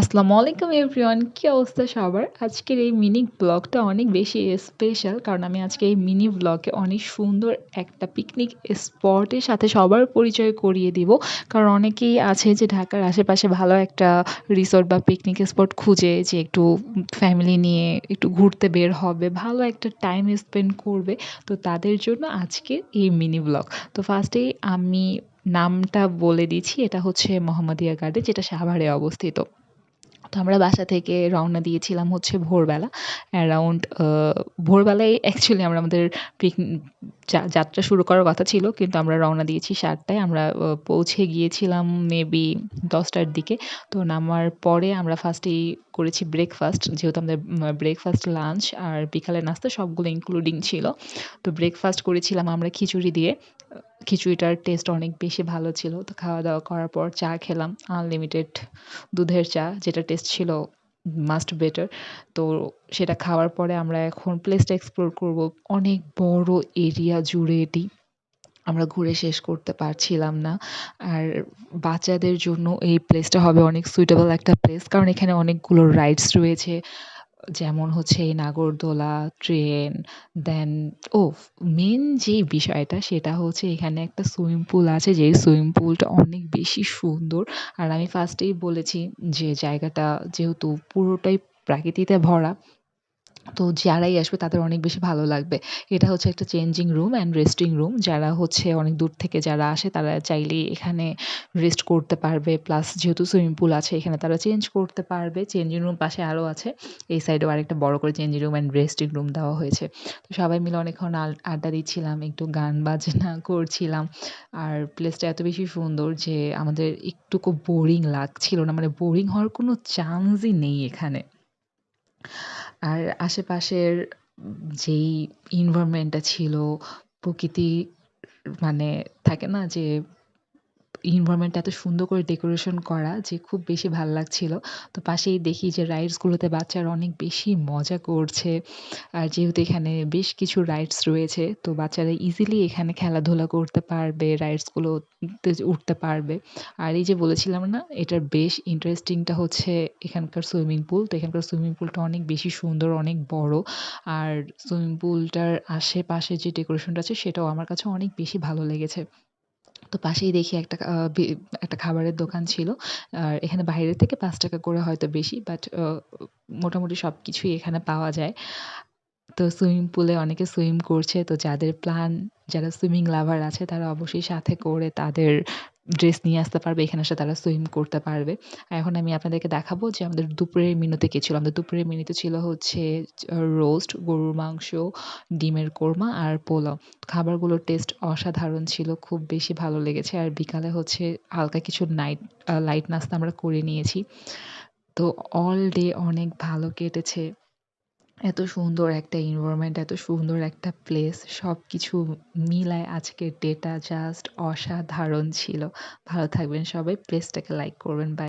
আসসালামু আলাইকুম এভরিওয়ান কি অবস্থা সবার? আজকের এই মিনি ব্লগটা অনেক বেশি স্পেশাল কারণ আমি আজকে এই মিনি ব্লগে অনেক সুন্দর একটা পিকনিক স্পটের সাথে সবার পরিচয় করিয়ে দিব। কারণ অনেকেই আছে যে ঢাকার আশেপাশে ভালো একটা রিসোর্ট বা পিকনিক স্পট খুঁজে যে একটু ফ্যামিলি নিয়ে একটু ঘুরতে বের হবে, ভালো একটা টাইম স্পেন্ড করবে। তো তাদের জন্য আজকে এই মিনি ব্লগ তো ফার্স্টেই আমি নামটা বলে দিচ্ছি, এটা হচ্ছে মোহাম্মদিয়া গার্ডেন যেটা সাভারে অবস্থিত। তো আমরা বাসা থেকে রওনা দিয়েছিলাম হচ্ছে ভোরবেলা অ্যারাউন্ড ভোরবেলায় অ্যাকচুয়ালি আমরা আমাদের পিকনিক যাত্রা শুরু করার কথা ছিল, কিন্তু আমরা রওনা দিয়েছি সাতটায়, আমরা পৌঁছে গিয়েছিলাম মেবি দশটার দিকে। তো নামার পরে আমরা ফার্স্টেই করেছি ব্রেকফাস্ট যেহেতু আমাদের ব্রেকফাস্ট লাঞ্চ আর বিকালের নাস্তা সবগুলো ইনক্লুডিং ছিল। তো ব্রেকফাস্ট করেছিলাম আমরা খিচুড়ি দিয়ে খিচুড়িটার টেস্ট অনেক বেশি ভালো ছিল। তো খাওয়া দাওয়া করার পর চা খেলাম আনলিমিটেড দুধের চা, যেটা টেস্ট ছিল মাস্ট বেটার তো সেটা খাওয়ার পরে আমরা এখন প্লেসটা এক্সপ্লোর করব। অনেক বড় এরিয়া জুড়ে এটি। আমরা ঘুরে শেষ করতে পারছিলাম না। আর বাচ্চাদের জন্য এই প্লেসটা হবে অনেক সুইটেবল একটা প্লেস কারণ এখানে অনেকগুলো রাইডস রয়েছে। যেমন হচ্ছে নাগরদোলা ট্রেন দেন ও মেন যে বিষয়টা সেটা হচ্ছে এখানে একটা সুইমিং পুল আছে, যেই সুইমিং পুলটা অনেক বেশি সুন্দর। আর আমি ফার্স্টেই বলেছি যে জায়গাটা যেহেতু পুরোটাই প্রাকৃতিতে ভরা তো যারাই আসবে তাদের অনেক বেশি ভালো লাগবে। এটা হচ্ছে একটা changing room and resting room যারা হচ্ছে অনেক দূর থেকে যারা আসে তারা চাইলেই এখানে রেস্ট করতে পারবে। প্লাস যেহেতু সুইমিং পুল আছে এখানে তারা চেঞ্জ করতে পারবে। চেঞ্জিং রুম পাশে আরও আছে। এই সাইডেও আরেকটা বড় করে changing room and resting room দেওয়া হয়েছে। তো সবাই মিলে অনেকক্ষণ আড্ডা দিচ্ছিলাম, একটু গান বাজনা করছিলাম। আর প্লেসটা এত বেশি সুন্দর যে আমাদের একটুকু বোরিং লাগছিল না। মানে বোরিং হওয়ার কোনো চান্সই নেই এখানে। আর আশেপাশের যেই ইনভারমেন্টটা ছিল প্রকৃতি মানে থাকে না যে ইনভারমেন্ট এত সুন্দর করে ডেকোরেশন করা যে খুব বেশি ভালো লাগছিল। তো পাশেই দেখি যে রাইডসগুলোতে বাচ্চারা অনেক বেশি মজা করছে। আর যেহেতু এখানে বেশ কিছু রাইডস রয়েছে, তো বাচ্চারা ইজিলি এখানে খেলাধুলা করতে পারবে রাইডসগুলোতে উঠতে পারবে। আর এই যে বলেছিলাম না, এটার বেশ ইন্টারেস্টিংটা হচ্ছে এখানকার সুইমিং পুল তো এখানকার সুইমিং পুলটা অনেক বেশি সুন্দর, অনেক বড়। আর সুইমিং পুলটার আশেপাশে যে ডেকোরেশনটা আছে, সেটাও আমার কাছে অনেক বেশি ভালো লেগেছে। তো পাশেই দেখি একটা একটা খাবারের দোকান ছিল। আর এখানে বাইরে থেকে পাঁচ টাকা করে হয়তো বেশি বাট মোটামুটি সব কিছুই এখানে পাওয়া যায়। তো সুইমিং পুলে অনেকে সুইম করছে, তো যাদের প্ল্যান, যারা সুইমিং লাভার আছে, তারা অবশ্যই সাথে করে তাদের ড্রেস নিয়ে আসতে পারবে, এখানে এসে তারা সুইম করতে পারবে। এখন আমি আপনাদেরকে দেখাবো যে আমাদের দুপুরের মেনুতে কী ছিল। আমাদের দুপুরের মেনুতে ছিল হচ্ছে রোস্ট গরুর মাংস, ডিমের কোরমা আর পোলাও। খাবারগুলোর টেস্ট অসাধারণ ছিল, খুব বেশি ভালো লেগেছে। আর বিকালে হচ্ছে হালকা কিছু নাইট লাইট নাস্তা আমরা করে নিয়েছি। তো অল ডে অনেক ভালো কেটেছে। এত সুন্দর একটা এনভায়রনমেন্ট এত সুন্দর একটা প্লেস সব কিছু মিলায় আজকের ডেটা জাস্ট অসাধারণ ছিল। ভালো থাকবেন সবাই প্লেসটাকে লাইক করবেন বাই